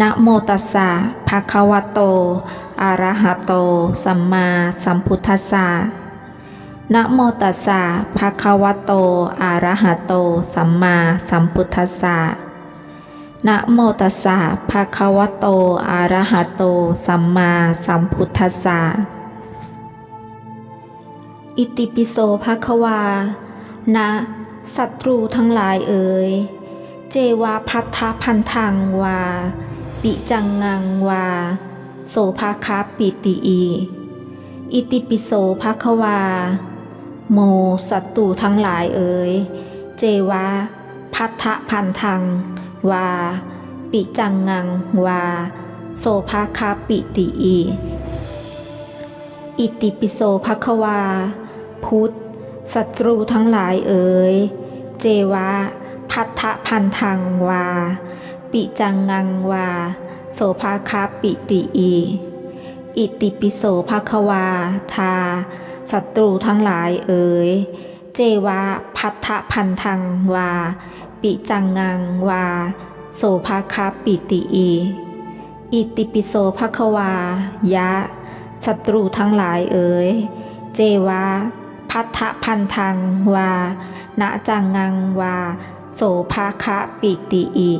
นะโมตัสสะภะคะวะโต อะระหะโต สัมมาสัมพุทธัสสะนะโมตัสสะภะคะวะโต อะระหะโต สัมมาสัมพุทธัสสะนะโมตัสสะภะคะวะโต อะระหะโต สัมมาสัมพุทธัสสะอิติปิโสภะคะวา นะศัตรูทั้งหลายเอ่ยเจวาพัทธพันธังวา ปิจังงังวา โสภาคาปิติอีอิติปิโสภะควา โมศัตรูทั้งหลายเอ่ยเจวาพัทธพันธัง วา ปิจังงังวา โสภาคาปิติอีอิติปิโสภควา พุทธศัตรูทั้งหลายเอ่ยเจวะพัทธพันธังวา ปิจังงังวา โสภาคาปิติอี อิติปิโสภะควาทาศัตรูทั้งหลายเอ่ยเจวะพัทธพันธังวา ปิจังงังวา โสภาคาปิติอี อิติปิโสภะควา ยะศัตรูทั้งหลายเอ่ยเจวะพัทธพันธังวา ณจังงังวา โสภาคะปิติอิ